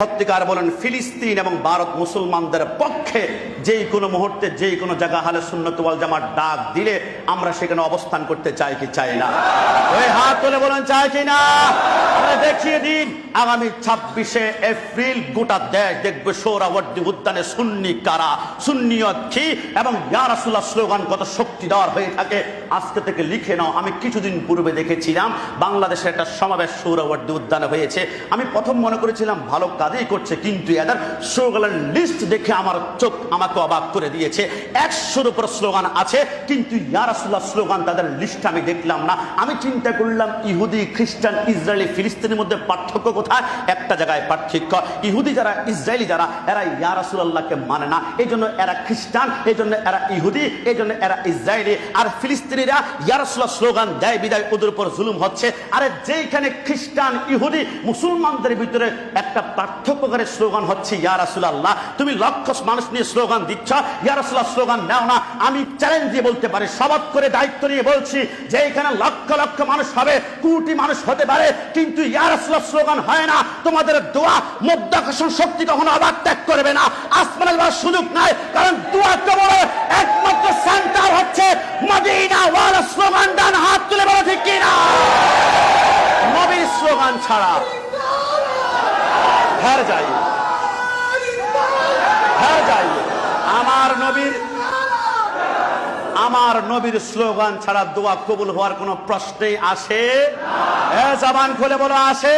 সত্যিকার বলেন ফিলিস্তিন এবং ভারত মুসলমানদের পক্ষে যে কোনো মুহূর্তে, যেই কোনো জায়গা হালে সুন্নত ওয়াল জামার ডাক দিলে আমরা সেখানে অবস্থান করতে চাই কি চাই না? ওই হাত তুলে বলেন চাই কি না? দেখিয়ে আগামী ছাব্বিশে এপ্রিল গোটা দেশ দেখবে সৌরাবর্দী উদ্যানে সুন্নি কারা? সুন্নি অক্ষী এবং ইয়ারাসুল্লাহ স্লোগান কত শক্তি দেওয়ার হয়ে থাকে? আজকে থেকে লিখে নাও, আমি কিছুদিন পূর্বে দেখেছিলাম বাংলাদেশের একটা সমাবেশ সৌরবর্দী উদ্যানে হয়েছে। আমি প্রথম মনে করেছিলাম, ভালো কাজই করছে, কিন্তু এদের স্লোগানের লিস্ট দেখে আমার চোখ আমাকে অবাক করে দিয়েছে। একশোর উপর স্লোগান আছে, কিন্তু ইয়ারাসুল্লাহ স্লোগান, তাদের লিস্ট আমি দেখলাম না। আমি চিন্তা করলাম, ইহুদি, খ্রিস্টান, ইসরায়েলি, ফিলিস্তিনের মধ্যে পার্থক্য কোথায়? একটা জায়গায় পার্থক্য। ইহুদি যারা, ইসরায়েলি যারা, এরা ইয়ারাসুল্লাহকে মানে না। এই জন্য এরা খ্রিস্টান, এই জন্য এরা ইহুদি, এই জন্য এরা ইসরায়েলি। আর ফিলিস্তিনিরা ইয়ারাসুল্লাহ স্লোগান দেয় বিদায় ওদের উপর জুলুম হচ্ছে। আরে যেখানে খ্রিস্টান, ইহুদি, মুসলমানদের ভিতরে একটা পার্থক্যকারী স্লোগান হচ্ছে ইয়ারাসুল্লাহ তুমি লক্ষ মানুষ নিয়ে স্লোগান দিচ্ছ ইয়ারাসুল্লাহ স্লোগান নাও না। আমি চ্যালেঞ্জ দিয়ে বলতে পারি, শপথ করে দায়িত্ব নিয়ে বলছি যে এখানে লক্ষ লক্ষ মানুষ হবে, কোটি মানুষ হতে পারে, কিন্তু ইয়ারাসুল্লাহ স্লোগান হয় না। তোমাদের দোয়া মধ্যাকর্ষণ শক্তি কখনো আবার ত্যাগ করবে না। আসমানের যাওয়ার সুযোগ নাই, কারণ দোয়া কবরের একমাত্র সেন্টার হচ্ছে মদিনা ওয়ালা স্লোগান, ডান হাত তুলে বলো ঠিক কিনা? নবীর স্লোগান ছাড়া হার যাই হার যাই। আমার নবীর আমার নবীর স্লোগান ছাড়া দোয়া কবুল হওয়ার কোনো প্রশ্নে আসে জাবান খুলে বলো আসে।